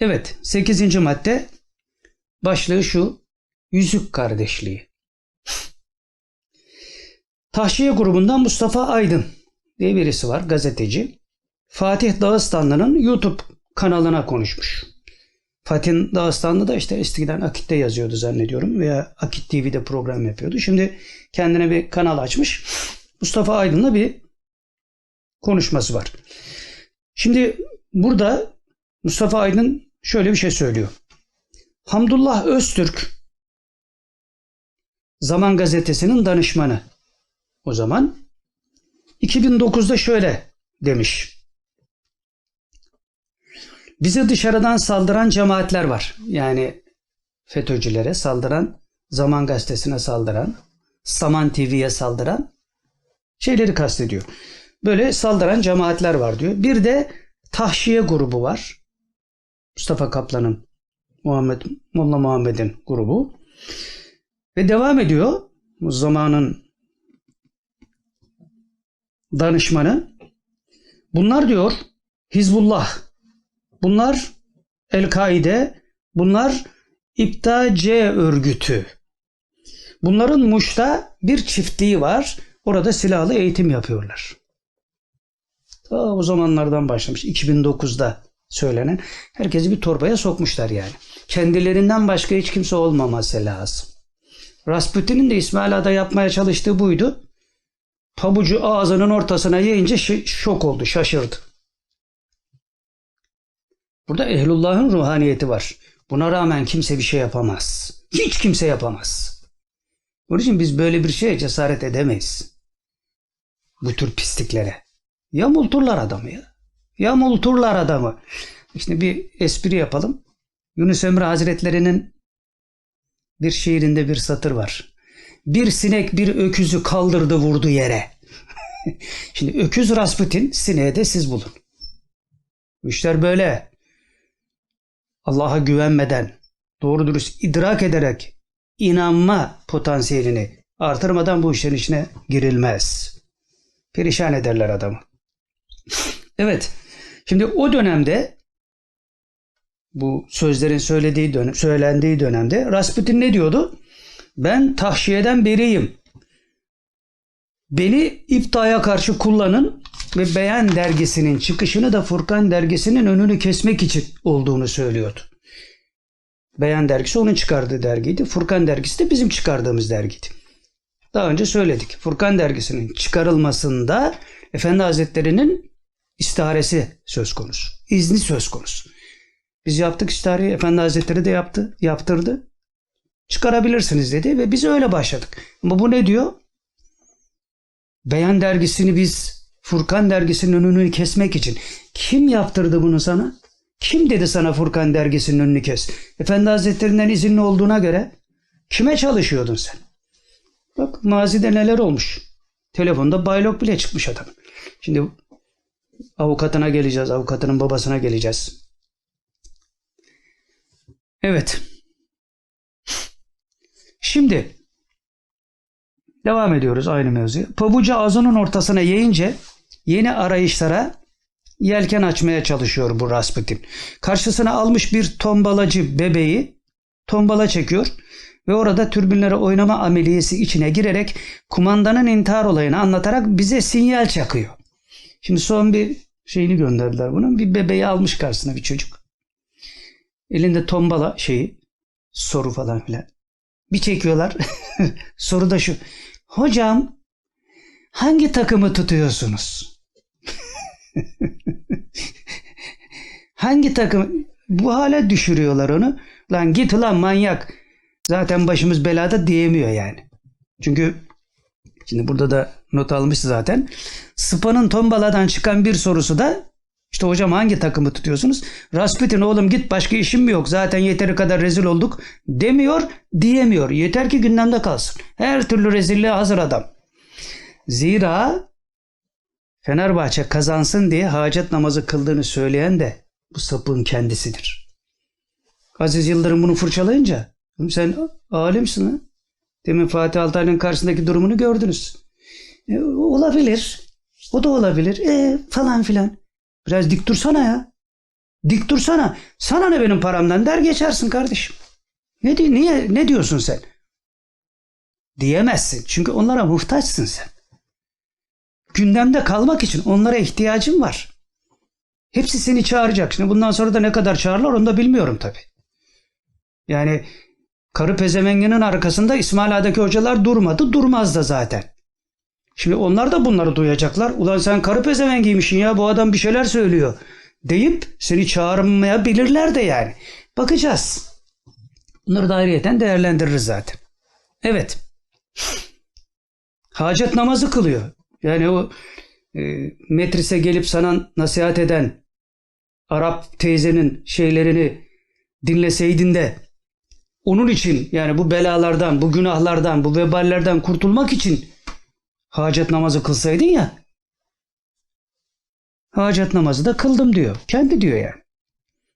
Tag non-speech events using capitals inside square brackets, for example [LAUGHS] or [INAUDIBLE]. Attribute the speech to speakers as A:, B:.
A: Evet 8. madde başlığı şu yüzük kardeşliği. Tahşiye grubundan Mustafa Aydın diye birisi var gazeteci. Fatih Dağıstanlı'nın YouTube kanalına konuşmuş. Fatih Dağıstanlı da işte eskiden Akit'te yazıyordu zannediyorum veya Akit TV'de program yapıyordu. Şimdi kendine bir kanal açmış. Mustafa Aydın'la bir konuşması var. Şimdi burada Mustafa Aydın şöyle bir şey söylüyor. Hamdullah Öztürk Zaman Gazetesi'nin danışmanı o zaman 2009'da şöyle demiş. Bize dışarıdan saldıran cemaatler var. Yani FETÖ'cülere saldıran, Zaman Gazetesi'ne saldıran, Saman TV'ye saldıran şeyleri kastediyor. Böyle saldıran cemaatler var diyor. Bir de tahşiye grubu var. Mustafa Kaplan'ın, Muhammed Molla Muhammed'in grubu. Ve devam ediyor. Bu zamanın danışmanı. Bunlar diyor Hizbullah. Bunlar El-Kaide. Bunlar İpta-C örgütü. Bunların Muş'ta bir çiftliği var. Orada silahlı eğitim yapıyorlar. Ta o zamanlardan başlamış. 2009'da söylenen. Herkesi bir torbaya sokmuşlar yani. Kendilerinden başka hiç kimse olmaması lazım. Rasputin'in de İsmaila'da yapmaya çalıştığı buydu. Pabucu ağzının ortasına yiyince şok oldu, şaşırdı. Burada ehlullahın ruhaniyeti var. Buna rağmen kimse bir şey yapamaz. Hiç kimse yapamaz. Onun için biz böyle bir şeye cesaret edemeyiz. Bu tür pisliklere. Yamulturlar adamı ya. Yamulturlar adamı. İşte bir espri yapalım. Yunus Emre Hazretleri'nin bir şiirinde bir satır var. Bir sinek bir öküzü kaldırdı vurdu yere. [LAUGHS] Şimdi öküz Rasputin, sineğe de siz bulun. Bu işler böyle. Allah'a güvenmeden, doğru dürüst idrak ederek inanma potansiyelini artırmadan bu işlerin içine girilmez. Perişan ederler adamı. [LAUGHS] Evet. Şimdi o dönemde bu sözlerin söylediği dönem, söylendiği dönemde Rasputin ne diyordu? Ben tahşiyeden beriyim. Beni iftaya karşı kullanın ve Beyan dergisinin çıkışını da Furkan dergisinin önünü kesmek için olduğunu söylüyordu. Beyan dergisi onun çıkardığı dergiydi. Furkan dergisi de bizim çıkardığımız dergiydi. Daha önce söyledik. Furkan dergisinin çıkarılmasında Efendi Hazretleri'nin istiharesi söz konusu. İzni söz konusu. Biz yaptık istihareyi. Efendi Hazretleri de yaptı. Yaptırdı. Çıkarabilirsiniz dedi ve biz öyle başladık. Ama bu ne diyor? Beyan dergisini biz Furkan dergisinin önünü kesmek için. Kim yaptırdı bunu sana? Kim dedi sana Furkan dergisinin önünü kes? Efendi Hazretlerinden izinli olduğuna göre kime çalışıyordun sen? Bak mazide neler olmuş. Telefonda baylok bile çıkmış adam. Şimdi avukatına geleceğiz. Avukatının babasına geleceğiz. Evet. Şimdi devam ediyoruz aynı mevzuya. Pabucu ağzının ortasına yayınca yeni arayışlara yelken açmaya çalışıyor bu Rasputin. Karşısına almış bir tombalacı bebeği tombala çekiyor ve orada türbinlere oynama ameliyesi içine girerek kumandanın intihar olayını anlatarak bize sinyal çakıyor. Şimdi son bir şeyini gönderdiler bunun. Bir bebeği almış karşısına bir çocuk. Elinde tombala şeyi soru falan filan. Bir çekiyorlar. [LAUGHS] soru da şu. Hocam hangi takımı tutuyorsunuz? [LAUGHS] hangi takım? Bu hale düşürüyorlar onu. Lan git ulan manyak. Zaten başımız belada diyemiyor yani. Çünkü şimdi burada da not almış zaten. Spa'nın tombaladan çıkan bir sorusu da işte hocam hangi takımı tutuyorsunuz? Rasputin oğlum git başka işim mi yok? Zaten yeteri kadar rezil olduk demiyor, diyemiyor. Yeter ki gündemde kalsın. Her türlü rezilliğe hazır adam. Zira Fenerbahçe kazansın diye hacet namazı kıldığını söyleyen de bu sapığın kendisidir. Aziz Yıldırım bunu fırçalayınca sen alimsin ha? Demin Fatih Altaylı'nın karşısındaki durumunu gördünüz. E, olabilir. O da olabilir. E, falan filan. Biraz dik dursana ya. Dik dursana. Sana ne benim paramdan der geçersin kardeşim. Ne di niye ne diyorsun sen? Diyemezsin. Çünkü onlara muhtaçsın sen. Gündemde kalmak için onlara ihtiyacın var. Hepsi seni çağıracak. Şimdi bundan sonra da ne kadar çağırırlar onu da bilmiyorum tabii. Yani karı pezemenginin arkasında İsmail hocalar durmadı. Durmaz da zaten. Şimdi onlar da bunları duyacaklar. Ulan sen karı pezevengiymişsin ya bu adam bir şeyler söylüyor. Deyip seni çağırmayabilirler de yani. Bakacağız. Bunları da ayrıyeten değerlendiririz zaten. Evet. Hacet namazı kılıyor. Yani o e, metrise gelip sana nasihat eden Arap teyzenin şeylerini dinleseydin de onun için yani bu belalardan, bu günahlardan, bu veballerden kurtulmak için hacet namazı kılsaydın ya. Hacet namazı da kıldım diyor. Kendi diyor yani.